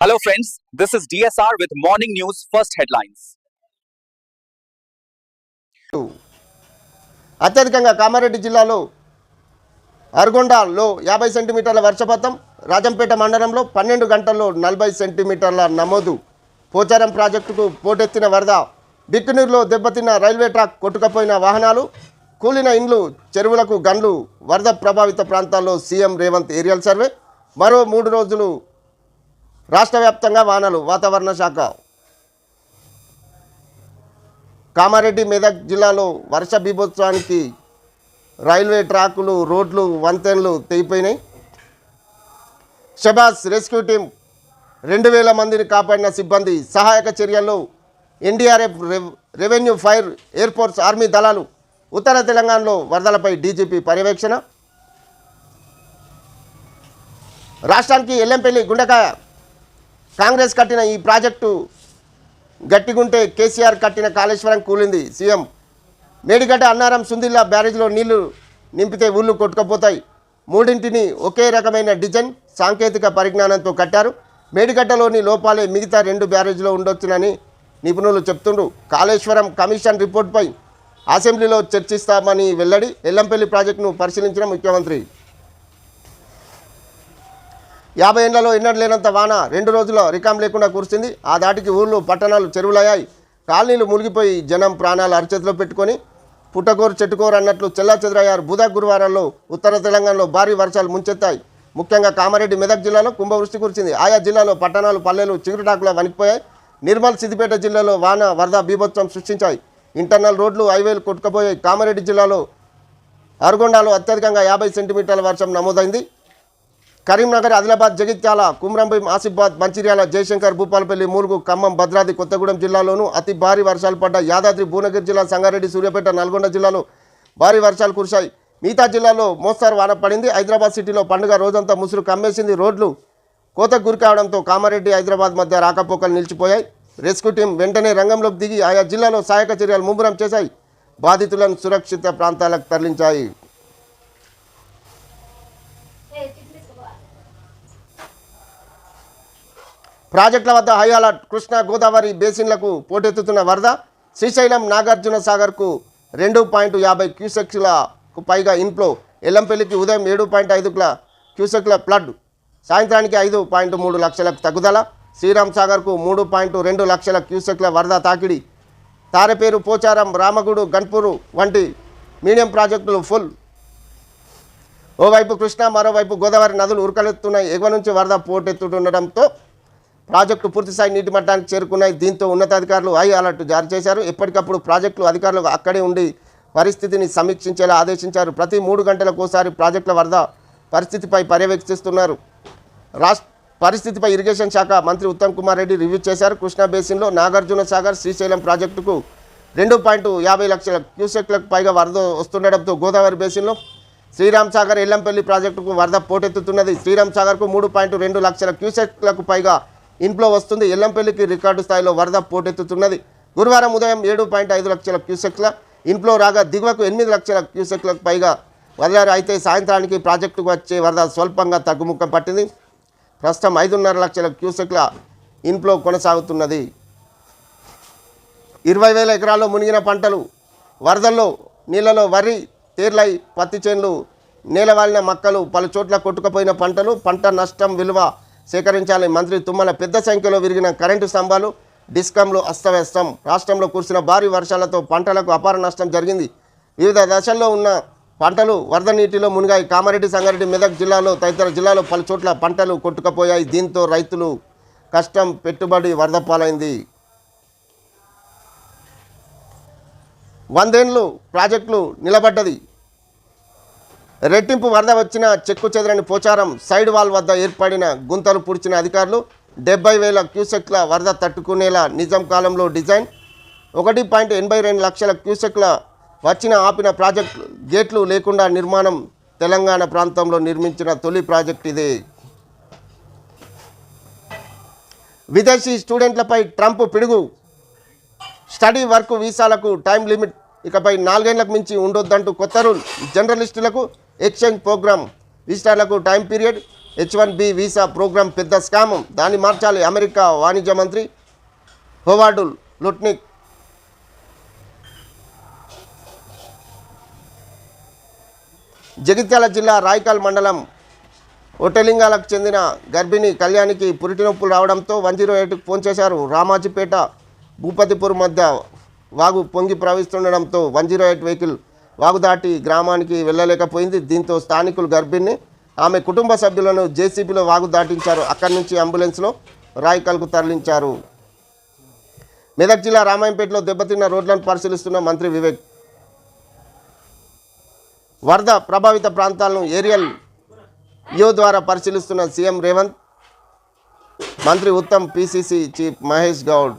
Hello friends this is DSR with morning news first headlines అత్యధికంగా కామారెడ్డి జిల్లాలో అర్గొండలో యాభై సెంటీమీటర్ల వర్షపాతం రాజంపేట మండలంలో పన్నెండు గంటల్లో నలభై సెంటీమీటర్ల నమోదు. పోచారం ప్రాజెక్టుకు పోటెత్తిన వరద బిక్కునీరులో దెబ్బతిన్న రైల్వే ట్రాక్ కొట్టుకపోయిన వాహనాలు కూలిన ఇండ్లు చెరువులకు గన్లు వరద ప్రభావిత ప్రాంతాల్లో సీఎం రేవంత్ ఏరియల్ సర్వే. మరో మూడు రోజులు రాష్ట్ర వ్యాప్తంగా వానలు వాతావరణ శాఖ. కామారెడ్డి మెదక్ జిల్లాలో వర్ష బీభోత్సవానికి రైల్వే ట్రాకులు రోడ్లు వంతెనలు తెగిపోయినాయి. షబాస్ రెస్క్యూ టీం రెండు వేల మందిని కాపాడిన సిబ్బంది సహాయక చర్యల్లో NDRF revenue fire air force army దళాలు ఉత్తర తెలంగాణలో వరదలపై డీజీపీ పర్యవేక్షణ. రాష్ట్రానికి ఎల్లంపల్లి గుండెకాయ కాంగ్రెస్ కట్టిన ఈ ప్రాజెక్టు గట్టిగుంటే కేసీఆర్ కట్టిన కాళేశ్వరం కూలింది. సీఎం మేడిగడ్డ అన్నారం సుందిల్లా బ్యారేజ్లో నీళ్ళు నింపితే ఊళ్ళు కొట్టుకుపోతాయి. మూడింటిని ఒకే రకమైన డిజైన్ సాంకేతిక పరిజ్ఞానంతో కట్టారు. మేడిగడ్డలోని లోపాలే మిగతా రెండు బ్యారేజ్లో ఉండొచ్చునని నిపుణులు చెప్తుండ్రు. కాళేశ్వరం కమిషన్ రిపోర్ట్పై అసెంబ్లీలో చర్చిస్తామని వెల్లడి ఎల్లంపల్లి ప్రాజెక్టును పరిశీలించిన ముఖ్యమంత్రి. యాభై ఏళ్ళలో ఎన్నడూ లేనంత వాన రెండు రోజుల రికాం లేకుండా కురిసింది. ఆ దాటికి ఊళ్ళు పట్టణాలు చెరువులయ్యాయి. కాలనీలు మునిగిపోయి జనం ప్రాణాలు అరచేతిలో పెట్టుకొని పుట్టకూరు చెట్టుకూరు అన్నట్లు చెల్లా చెదరయ్యారు బుధ గురువారాల్లో ఉత్తర తెలంగాణలో భారీ వర్షాలు ముంచెత్తాయి. ముఖ్యంగా కామారెడ్డి మెదక్ జిల్లాలో కుంభవృష్టి కురిసింది. ఆయా జిల్లాలో పట్టణాలు పల్లెలు చిగురుటాకులా వణికిపోయాయి. నిర్మల్ సిద్దిపేట జిల్లాలో వాన వరద బీభత్సం సృష్టించాయి. ఇంటర్నల్ రోడ్లు హైవేలు కొట్టుకుపోయాయి. కామారెడ్డి జిల్లాలో అరగొండలో అత్యధికంగా యాభై సెంటీమీటర్ల వర్షం నమోదైంది. కరీంనగర్ ఆదిలాబాద్ జగిత్యాల కుమ్రంభీం ఆసిఫాబాద్ మంచిర్యాల జయశంకర్ భూపాలపల్లి ములుగు ఖమ్మం భద్రాద్రి కొత్తగూడెం జిల్లాలోనూ అతి భారీ వర్షాలు పడ్డ యాదాద్రి భువనగిరి జిల్లా సంగారెడ్డి సూర్యాపేట నల్గొండ జిల్లాలో భారీ వర్షాలు కురిశాయి. మిగతా జిల్లాలో మోస్తారు వాన పడింది. హైదరాబాద్ సిటీలో పండుగ రోజంతా ముసురు కమ్మేసింది. రోడ్లు కోతకు గురి కావడంతో కామారెడ్డి హైదరాబాద్ మధ్య రాకపోకలు నిలిచిపోయాయి. రెస్క్యూ టీం వెంటనే రంగంలోకి దిగి ఆయా జిల్లాలో సహాయక చర్యలు ముమ్మరం చేశాయి. బాధితులను సురక్షిత ప్రాంతాలకు తరలించాయి. ప్రాజెక్టుల వద్ద హై అలర్ట్ కృష్ణా గోదావరి బేసిన్లకు పోటెత్తుతున్న వరద. శ్రీశైలం నాగార్జున సాగర్కు రెండు పాయింట్ యాభై క్యూసెక్స్లకు పైగా ఇన్ఫ్లో. ఎల్లంపల్లికి ఉదయం ఏడు పాయింట్ ఐదు క్యూసెక్ల ఫ్లడ్. సాయంత్రానికి ఐదు పాయింట్ మూడు లక్షలకు తగ్గుదల. శ్రీరామ్ సాగర్కు మూడు పాయింట్ రెండు లక్షల క్యూసెక్ల వరద తాకిడి. తారెపేరు పోచారం రామగుడు గన్పూరు వంటి మీడియం ప్రాజెక్టులు ఫుల్. ఓవైపు కృష్ణా మరోవైపు గోదావరి నదులు ఉరకలెత్తున్నాయి ఎగువ నుంచి వరద పోటెత్తుండటంతో ప్రాజెక్టు పూర్తిస్థాయి నీటి మట్టానికి చేరుకున్నాయి. దీంతో ఉన్నతాధికారులు హై అలర్ట్ జారీ చేశారు. ఎప్పటికప్పుడు ప్రాజెక్టులు అధికారులు అక్కడే ఉండి పరిస్థితిని సమీక్షించేలా ఆదేశించారు. ప్రతి మూడు గంటలకు ఒకసారి ప్రాజెక్టుల వరద పరిస్థితిపై పర్యవేక్షిస్తున్నారు. రాష్ట్ర పరిస్థితిపై ఇరిగేషన్ శాఖ మంత్రి ఉత్తమ్ కుమార్ రెడ్డి రివ్యూ చేశారు. కృష్ణా బేసిన్లో నాగార్జున సాగర్ శ్రీశైలం ప్రాజెక్టుకు రెండు పాయింట్ యాభై లక్షల క్యూసెక్లకు పైగా వరద వస్తుండడంతో గోదావరి బేసిన్లో శ్రీరామ్ సాగర్ ఎల్లంపల్లి ప్రాజెక్టుకు వరద పోటెత్తుతున్నది. శ్రీరామ్ సాగర్కు మూడు పాయింట్ రెండు లక్షల క్యూసెక్లకు పైగా ఇన్ఫ్లో వస్తుంది. ఎల్లంపల్లికి రికార్డు స్థాయిలో వరద పోటెత్తుతున్నది. గురువారం ఉదయం ఏడు పాయింట్ ఐదు లక్షల క్యూసెక్ల ఇన్ఫ్లో రాగా దిగువకు ఎనిమిది లక్షల క్యూసెక్లకు పైగా వదిలారు అయితే సాయంత్రానికి ప్రాజెక్టుకు వచ్చే వరద స్వల్పంగా తగ్గుముఖం పట్టింది. ప్రస్తుతం ఐదున్నర లక్షల క్యూసెక్ల ఇన్ఫ్లో కొనసాగుతున్నది. ఇరవై వేల ఎకరాల్లో మునిగిన పంటలు వరదల్లో నీళ్ళలో వరి తేర్లై పత్తి చేన్లు నేలవాలిన మక్కలు పలు చోట్ల కొట్టుకుపోయిన పంటలు పంట నష్టం విలువ సేకరించాలని మంత్రి తుమ్మల పెద్ద సంఖ్యలో విరిగిన కరెంటు స్తంభాలు డిస్కంలు అస్తవ్యస్తం. రాష్ట్రంలో కురిసిన భారీ వర్షాలతో పంటలకు అపార నష్టం జరిగింది. వివిధ దశల్లో ఉన్న పంటలు వరద నీటిలో మునిగాయి. కామారెడ్డి సంగారెడ్డి మెదక్ జిల్లాలో తదితర జిల్లాలో పలు చోట్ల పంటలు కొట్టుకుపోయాయి. దీంతో రైతులు కష్టం పెట్టుబడి వరద పాలైంది వందేండ్లు ప్రాజెక్టులు నిలబడ్డది. రెట్టింపు వరద వచ్చిన చెక్కు చెదరని పోచారం సైడ్ వాల్ వద్ద ఏర్పడిన గుంతలు పూడ్చిన అధికారులు డెబ్బై వేల క్యూసెక్ల వరద తట్టుకునేలా నిజాం కాలంలో డిజైన్. ఒకటి పాయింట్ ఎనభై రెండు లక్షల క్యూసెక్ల వచ్చిన ఆపిన ప్రాజెక్టు గేట్లు లేకుండా నిర్మాణం తెలంగాణ ప్రాంతంలో నిర్మించిన తొలి ప్రాజెక్ట్ ఇదే. విదేశీ స్టూడెంట్లపై ట్రంప్ పిడుగు. స్టడీ వర్క్ వీసాలకు టైం లిమిట్ ఇకపై నాలుగేళ్ళకు మించి ఉండొద్దంటూ కొత్త రూల్. జర్నలిస్టులకు exchange program విజిటర్లకు time period H one B visa program పెద్ద స్కామం. దాన్ని మార్చాలి అమెరికా వాణిజ్య మంత్రి హోవార్డు లుట్నిక్. జగిత్యాల జిల్లా రాయకాల్ మండలం ఒటలింగాలకు చెందిన గర్భిణి కళ్యాణికి పురిటి నొప్పులు రావడంతో వన్ జీరో ఎయిట్కి ఫోన్ చేశారు రామాజీపేట భూపతిపూర్ మధ్య వాగు పొంగి ప్రవహిస్తుండడంతో వన్ జీరో ఎయిట్ వెహికల్ వాగు దాటి గ్రామానికి వెళ్ళలేకపోయింది. దీంతో స్థానికులు గర్భిణిని ఆమె కుటుంబ సభ్యులను జేసీబీలో వాగు దాటించారు. అక్కడి నుంచి అంబులెన్స్లో రాయికల్కు తరలించారు. మెదక్ జిల్లా రామాయంపేటలో దెబ్బతిన్న రోడ్లను పరిశీలిస్తున్న మంత్రి వివేక్. వరద ప్రభావిత ప్రాంతాలను ఏరియల్ యో ద్వారా పరిశీలిస్తున్న సీఎం రేవంత్ మంత్రి ఉత్తమ్ పిసిసి చీఫ్ మహేష్ గౌడ్